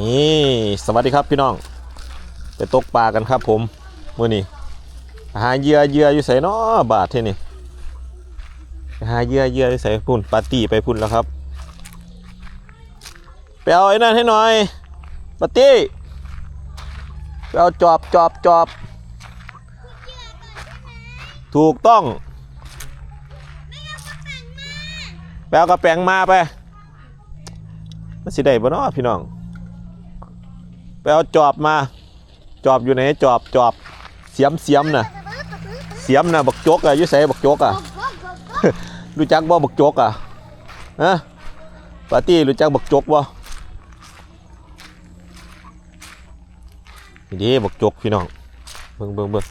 นี่สวัสดีครับพี่น้องไปตกปลากันครับผมมื่อนี้หาเยื่อเยื่ออยู่ใส่นาะบาทเท่นี่หาเยื่อเยื่ออยู่ใส่พุ่นปาร์ตี้ไปพุ่นแล้วครับไปเอาไอ้นั่นให้หน่อยปาร์ตี้ไปเอาจอบจอบจอบถูกต้องไปเอากระแปงมาไปมันสิได้บ่เนาะพี่น้อง เอาจอบมา จอบอยู่ไหนจอบจอบเสียมเสียมน่ะเสียมน่ะบักจกอะยุ่ใส่บักจกอะรู้จักบ่บักจกอะฮะปาร์ตี้รู้จักบักจกบ่นี่บักจกพี่น้องเบิ่งเบิ่งเบิ่ง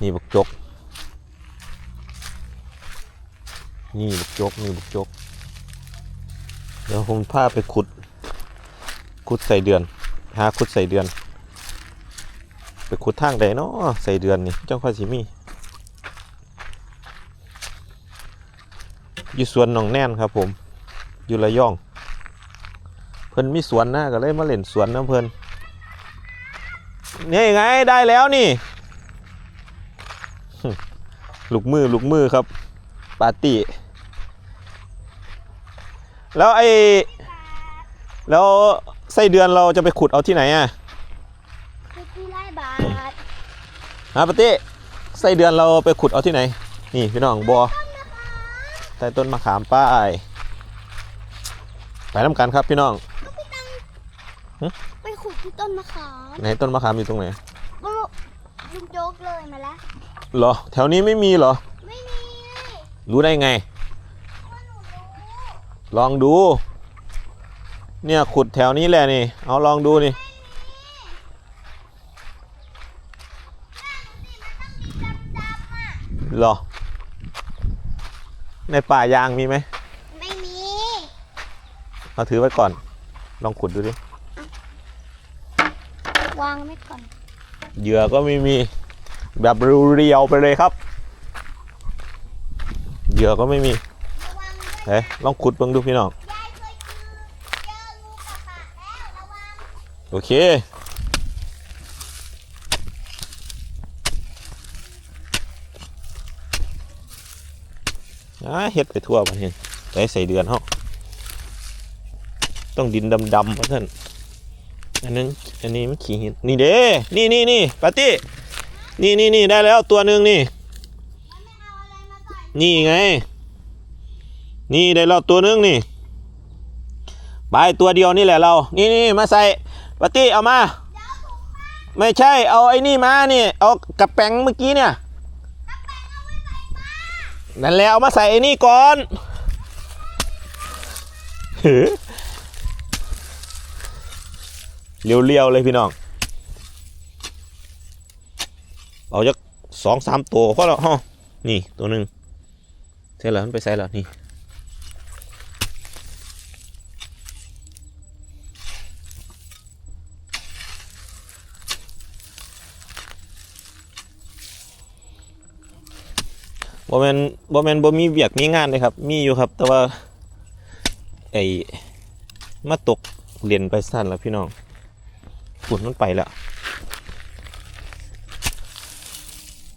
นี่บักจกนี่บักจกนี่บักจกเดี๋ยวผมพาไปขุด ขุดใส่เดือน หาขุดใส่เดือน ไปขุดทางใดเนาะใส่เดือนนี่เจังค่อยสิมีอยู่สวนหนองแน่นครับ ผมอยู่ระยอง เพิ่นมีสวนนะก็เลยมาเล่นสวนน้ำเพิ่นนี่ไงได้แล้วนี่ ลูกมือลูกมือครับ ปาร์ตี้แล้วไอ้แล้ว ไส้เดือนเราจะไปขุดเอาที่ไหนอะคือที่ไร่บาทฮะปาตี้ไส้เดือนเราไปขุดเอาที่ไหน นี่พี่น้องบัวใต้ต้นมะขามป้ายไปน้ำกันครับพี่น้องไปขุดที่ต้นมะขามไหนต้นมะขามอยู่ตรงไหนก็ลุงโจ๊กเลยมาแล้ว เหรอ แถวนี้ไม่มีเหรอ ไม่มีรู้ได้ไงว่าหนูรู้ลองดู เนี่ยขุดแถวนี้แหละนี่ เอาลองดูนี่เหรอ ในป่ายางมีไหม ไม่มี เอาถือไว้ก่อน ลองขุดดูดิ วางไม่ก่อน เหยื่อก็ไม่มี แบบเรียวๆไปเลยครับ เหยื่อก็ไม่มีระวังด้วยเฮ้ยลองขุดเบิ่งดูพี่น้อง โอเคอ่าเฮ็ดไปทั่วไปเห็นใส่ใส่เดือนเฮาต้องดินดำๆเพราะท่านอันนั้นอันนี้มันขี้หินนี่เด้ นี่นี่นี่ปาร์ตี้นี่นี่นี่ได้แล้วตัวหนึ่งนี่ นี่ไง นี่ได้แล้วตัวหนึ่งนี่ไปตัวเดียวนี่แหละเรา นี่นี่มาใส่ ปาร์ตี้เอามา ไม่ใช่ เอาไอ้นี่มานี่ เอากระแปงเมื่อกี้เนี่ยนั่นแหละเอามาใส่ไอ้นี่ก่อนเรียวๆเลยพี่น้อง เอาจักสองสามตัวพอแล้วฮะนี่ตัวหนึ่งเท่าไหร่มันไปใส่แล้วนี่ บ่แมนบ่แมนบ่มีเวียกมีงานเลยครับ มีอยู่ครับ แต่ว่าไอ้มาตกเรียนไปสั้นแล้วพี่น้องฝุ่นมันไปแล้ว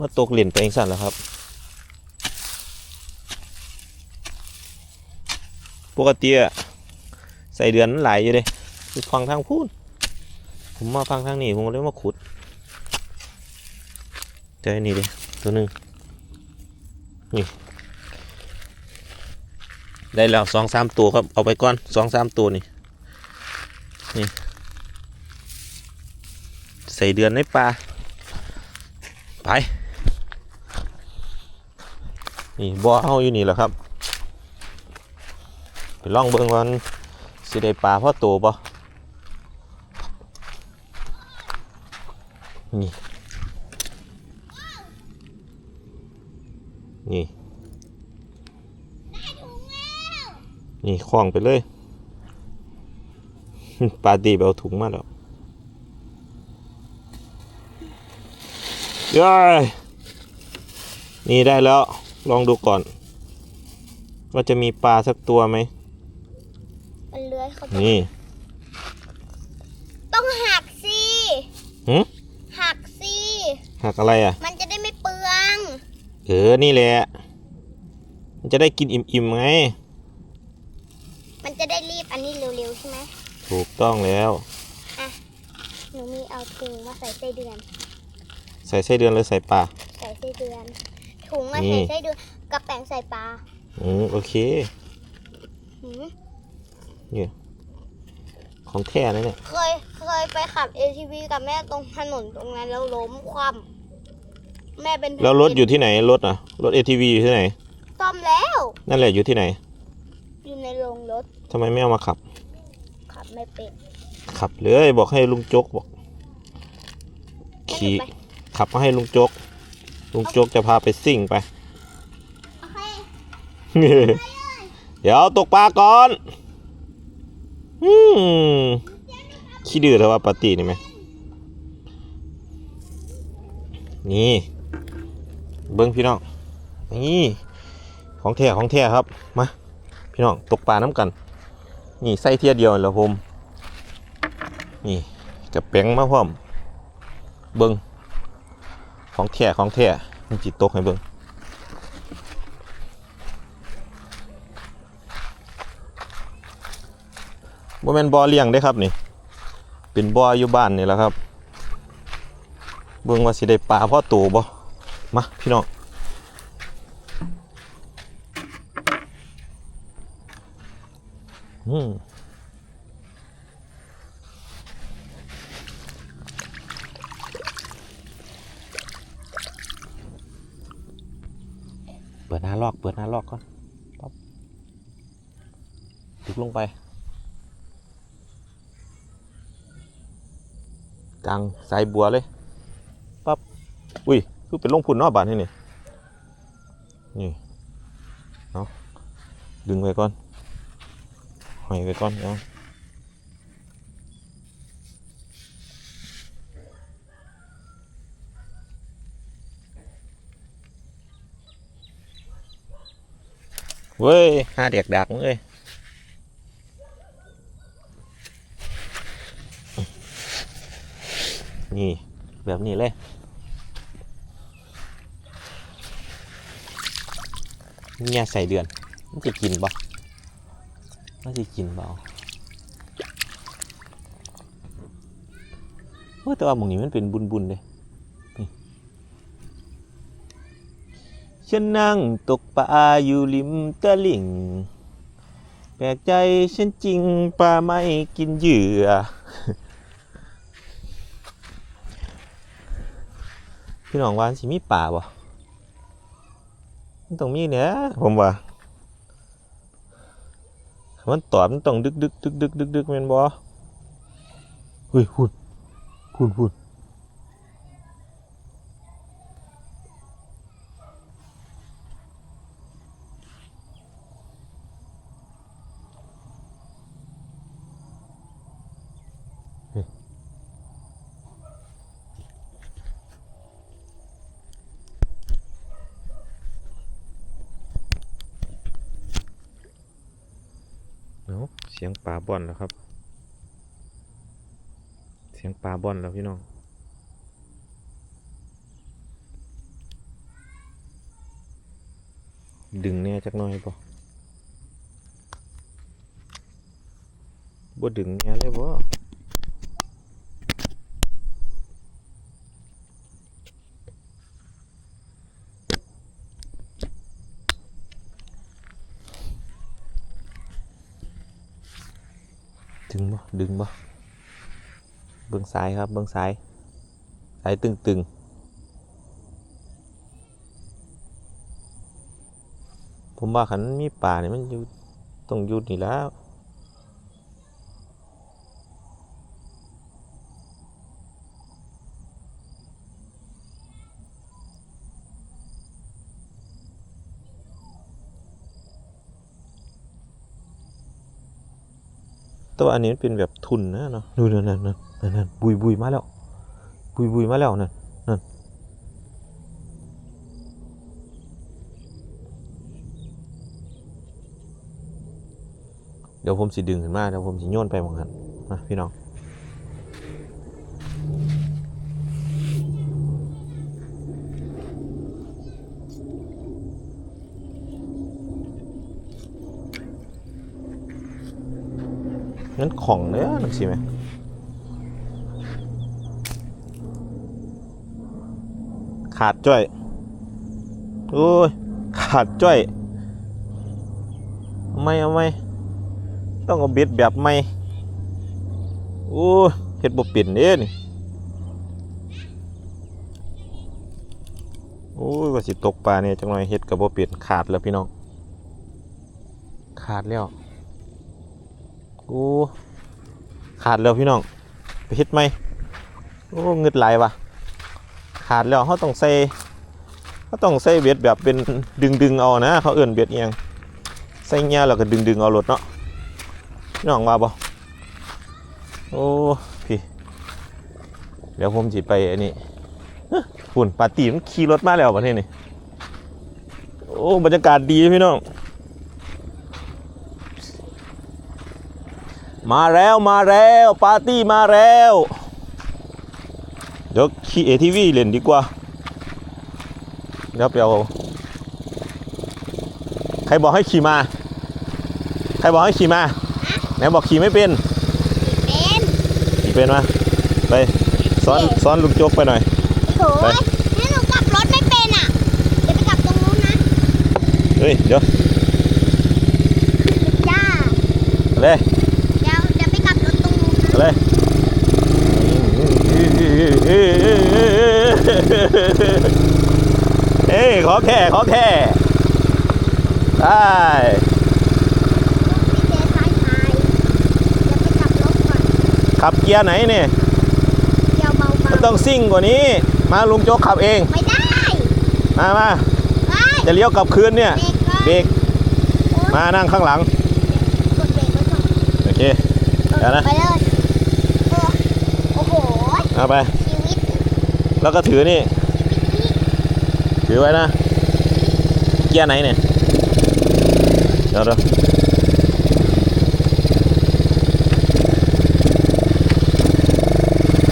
มาตกเรียนไปเองสั้นแล้วครับ ปกติอะใส่เดือนมันหลายอยู่เลยฟังทางพูดผมมาฟังทางนี้ผมเลยมาขุดเจออันนี่เลยตัวหนึ่ง ได้แล้วสองสามตัวครับเอาไปก่อนสองสามตัวนี่นี่ใส่เดือนในปลาไป นี่บ่อเฮาอยู่นี่แหละครับ ไปล่องเบิ่งว่าสิได้ปลาพ่อโตปะนี่ นี่นี่คล้องไปเลยปาตีไปเอาถุงมาแล้วย้ายนี่ได้แล้ว ลองดูก่อน ว่าจะมีปลาสักตัวไหมมันเลื้อยเข้าไปนี่ ต้องหักสิหืมหักสิหักอะไรอะ มันจะได้ไม่เปลือง เออ นี่แหละ มันจะได้กินอิ่มๆไง มันจะได้รีบอันนี้เร็วๆใช่ไหมถูกต้องแล้วหนูมีเอาถุงมาใส่ไส้เดือน ใส่ไส้เดือนหรือใส่ปลา ใส่ไส้เดือน ถุงมานี่ ใส่ไส้เดือนกระแป้งใส่ปลาอืมโอเค หืมของแท้นะเนี่ย เคย เคยไปขับ ATV กับแม่ตรงถนนตรงนั้นแล้วล้มคว่ำ แม่เป็นแล้วรถอยู่ที่ไหนรถอะรถ ATV อยู่ที่ไหน ซ่อมแล้ว นั่นแหละอยู่ที่ไหนอยู่ในโรงรถทำไมไม่เอามาขับ ขับไม่เป็น ขับเลยบอกให้ลุงโจ๊กบอก ขี่ไปขับมาให้ลุงโจ๊กลุงโจ๊กจะพาไปซิ่งไป โอเคเดี๋ยวตกปลาก่อน อืมขี้ดื้อเถอะว่าปาร์ตี้นี่ไหม นี่ เบิ้งพี่น้องนี่ของแท้ของแท้ครับมาพี่น้องตกปลาน้ำกัน นี่ใส่เทียเดียวแล้วผมนี่กับแป้งมาพร้อมเบิ้งของแท้ของแท้มันจิตตกให้เบิ้งบ่แม่นบ่อเลี้ยงได้ครับนี่ เป็นบ่ออยู่บ้านนี่แหละครับ เบิ่งว่าสิได้ปลาพ่อโตบ่ มาพี่น้องอืมเปิดหน้าลอก เปิดหน้าลอกก่อนปั๊บดึกลงไป กลางสายบัวเลย คือเป็นลงพุ่นเนอกบานนี่นี่นี่เอาะดึงไว้ก่อนหอยไว้ก่อนเอาะเว้ยห้าเด็กดักเลยนี่ แบบนี้เลย เนี่ยใส่เดือน มันจะกินบ่มันจะกินเบาเมื่อแต่ว่าหมองนี้มันเป็นบุญบุญเลยฉันนั่งตกปลาอยู่ริมตลิ่ง แปลกใจฉันจริงปลาไม่กินเหยื่อ พี่น้องว่าสิมีป่าบ่ มันต้องมีเนี่ยผมว่ามันตอบมันต้องดึกดึกดึกดึกดึกดึกแม่นบ่เฮ้ยพูดพูดพูด เสียงปลาบ่อนแล้วครับ เสียงปลาบ่อนแล้วพี่น้องดึงแน่จักหน่อยบ่บ่ดึงแน่เลยบ่ดึงบ่ดึงบ่เบิ่ งซ้ายครับเบื้องซ้ายซ้ายตึงๆ ผมว่าขันมันมีป่าเนี่ยมันอยู่ต้องอยู่นี่แล้ว แต่ว่าอันนี้มันเป็นแบบทุนนะเนาะดูนั่นนั่นนั่นนั่นนั่นบุยบุยมาแล้ว บุยบุยมาแล้วนั่นนั่นเดี๋ยวผมสิดึงขึ้นมาเดี๋ยวผมสิโยนไปหมองหันนะพี่น้อง งั้นของเนื้อนักสิไหมขาดจ้อยโอ้ยขาดจ้อยเอาไม่เอาไม่ต้องเอาบ็ดแบบไม่โอ้ยเฮ็ดบ่เป็นเด้นี่โอ้ยว่าสิตกปลาเนี่ยจังหน่อยเฮ็ดกับบ่เป็นขาดแล้วพี่น้องขาดแล้ว โอ้ขาดแล้วพี่น้อง ไปเฮ็ดไหมโอ้เงึดไหลวะขาดแล้วเขาต้องใส่เขาต้องใส่เบ็ดแบบเป็นดึงดึงเอานะ เขาเอื่นเบ็ดเอียงใส่เงี้ยแล้วก็ดึงดึงเอารถเนาะพี่น้องว่าบ่โอ้พี่ เดี๋ยวผมสิไปอันนี้ฝุ่นปาตีมขี่รถมาแล้วประเทศนี้โอ้บรรยากาศดีพี่น้อง มาแล้วมาแล้วปาร์ตี้มาแล้ว เดี๋ยวขี่เอทีวีเล่นดีกว่าเดี๋ยวไปเอาใครบอกให้ขี่มา ใครบอกให้ขี่มาไหนบอกขี่ไม่เป็นเป็นขี่เป็นมาไปซ้อนซ้อนลุงโจ๊กไปหน่อยโถ่นี่หนูกลับรถไม่เป็นอะ เดี๋ยวไปกลับตรงนู้นนะ เฮ้ย เดี๋ยวจ้าเลย เดี๋ยวเดี๋ยวไปกลับรถตรงนู้นนะ เลย เอ้ยขอแค่ขอแค่ได้พี่เจซ้ายพายเดี๋ยวไปกลับรถก่อนขับเกียร์ไหนเนี่ยเดี๋ยวเบามันต้องซิ่งกว่านี้ มาลุงโจ๊กขับเองๆไม่ได้ มามาไม่จะเลี้ยวกลับคืนเนี่ย เบรกก่อนเบรกมานั่งข้างหลังกดเบรกไว้ก่อนโอเค เดี๋ยวนะไปเลยเออโอ้โหเอาไปชีวิตแล้วก็ถือนี่ ถือไว้นะ เกียร์ไหนเนี่ย เดี๋ยวเดี๋ยว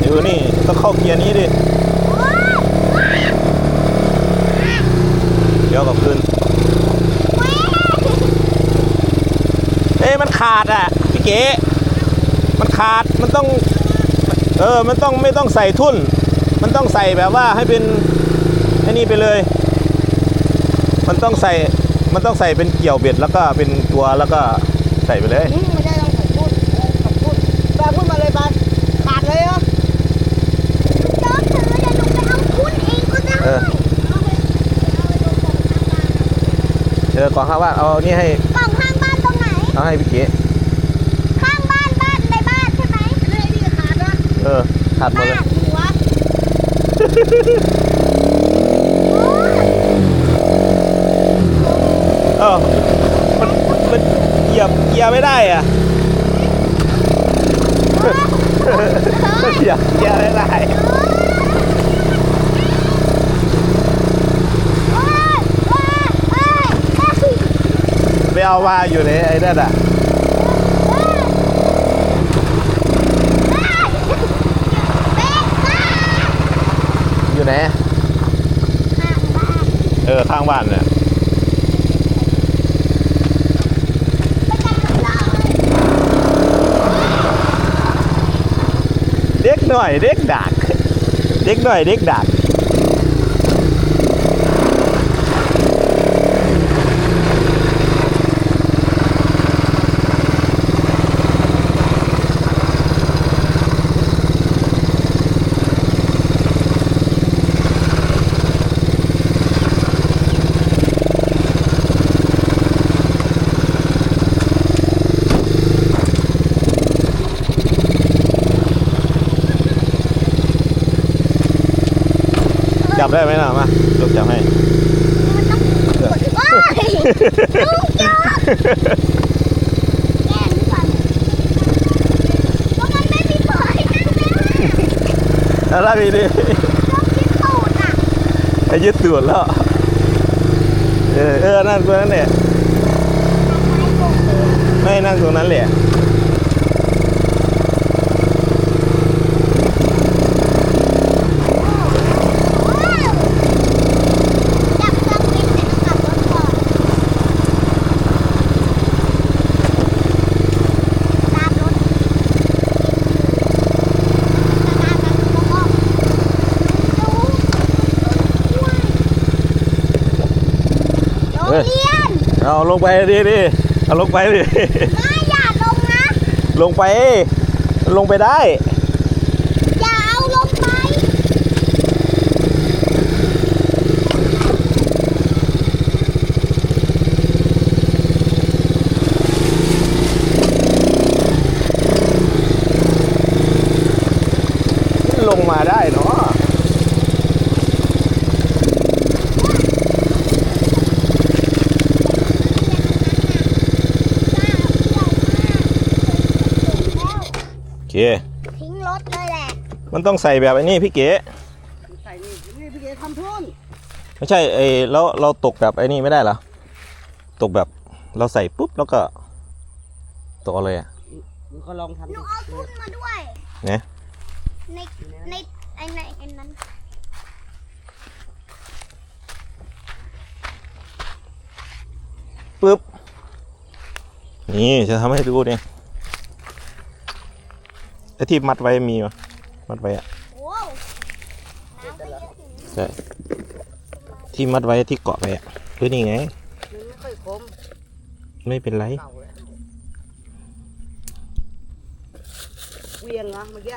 อยู่นี่ต้องเข้าเกียร์นี้ดิเดี๋ยวกับคืนเอ้ยมันขาดอะพี่เก๋มันขาดมันต้อง เออ มันต้องไม่ต้องใส่ทุ่น มันต้องใส่แบบว่าให้เป็นไอ้นี่ไปเลย มันต้องใส่ มันต้องใส่เป็นเกี่ยวเบ็ดแล้วก็เป็นตัวแล้วก็ใส่ไปเลย อืมไม่ได้ต้องขอพูดขอพูดบาพูดมาเลยบาขาดเลยเหรอจอดเธอเดี๋ยวหนูไปเอาคุณเองก็ได้เออ เออก่อนข้างบ้านเอานี่ให้กล่องข้างบ้านตรงไหน เอาให้พี่เก๋ข้างบ้านบ้านในบ้านใช่ไหมเลยพี่ขาดนะเออขาดหมดบ้าเลยนหัว เออมันมันเหยียบเกียร์ไม่ได้อะเหยียบเกียร์ไม่ได้โอ้ยโอ้ยโอ้ยโอ้ยไปเอามาอยู่ในไอ้นั่นอะเบรกค่ะอยู่ไหนข้างบ้านเออข้างบ้านเนี่ย ไปกันเลย เด็ก หน่อยเด็กดักเด็กหน่อยเด็กดัก ได้ไหมล่ะมาลูกจับให้มันต้องกดโอ้ยลูกจอกแกล้งหรือเปล่าเพราะมันไม่มีเปิดให้นั่งแล้วแล้วพี่ดิต้องคิดตูดอะไอ้ยึดตูดแล้วเออเออนั่นตัวนั้นเนี่ยไม่นั่งตรงนั้นแหละ ลงไปดิดิเอาลงไปดิไม่อย่าลงนะ ลงไป ลงไปได้ อย่าเอาลงไป ลงมาได้เนาะ โอเค ทิ้งรถเลยแหละ มันต้องใส่แบบไอ้นี่พี่เก๋ใส่นี่นี่พี่เก๋ทำทุ่นไม่ใช่ไอ้แล้วเราตกแบบไอ้นี่ไม่ได้เหรอตกแบบเราใส่ปุ๊บแล้วก็ ตกเอาเลยอะหนูก็ลองทำหนูดูเอาทุนมาด้วยเนี่ยในในไอ้ในไอ้นั้นปุ๊บนี่จะทำให้ดูเนี่ย ไอ้ที่มัดไว้มีมั้ยมัดไว้อะโอ้วน้ำก็เยอะถึงใช่ที่มัดไว้ที่เกาะไว้อะเฮ้ยนี่ไง มันไม่ค่อยคมไม่เป็นไร เก่าแล้วเวียงเหรอเมื่อกี้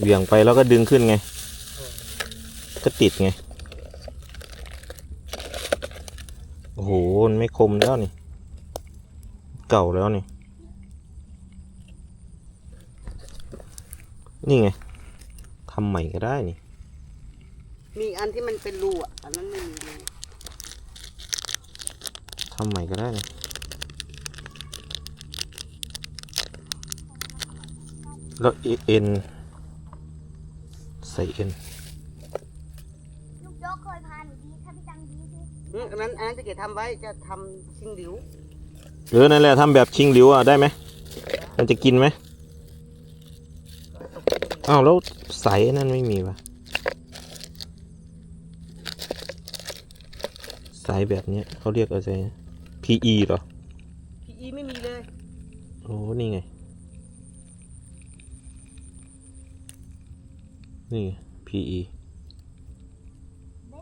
เบี่ยงไปแล้วก็ดึงขึ้นไง ก็ติดไง โอ้โหมันไม่คมแล้วนี่ เก่าแล้วนี่ นี่ไงทำใหม่ก็ได้นี่ มีอันที่มันเป็นรูอะ อันนั้นไม่มีรูทำใหม่ก็ได้นี่แล้วเอ็นใส่เอ็นลูกโจ๊กเคยพาหนูดีถ้าพี่ตังดีสิอืมอันนั้นอันนั้นพี่เก๋ทำไว้จะทำชิงหลิวเออนั่นแหละทำแบบชิงหลิวอะได้ไหมมันจะกินไหม อ้าวแล้วใสนั่นไม่มีวะสายแบบเนี้ยเขาเรียกอะไรนะ PE เหรอพี่อีไม่มีเลย โอ้นี่ไง นี่ไง PE เล่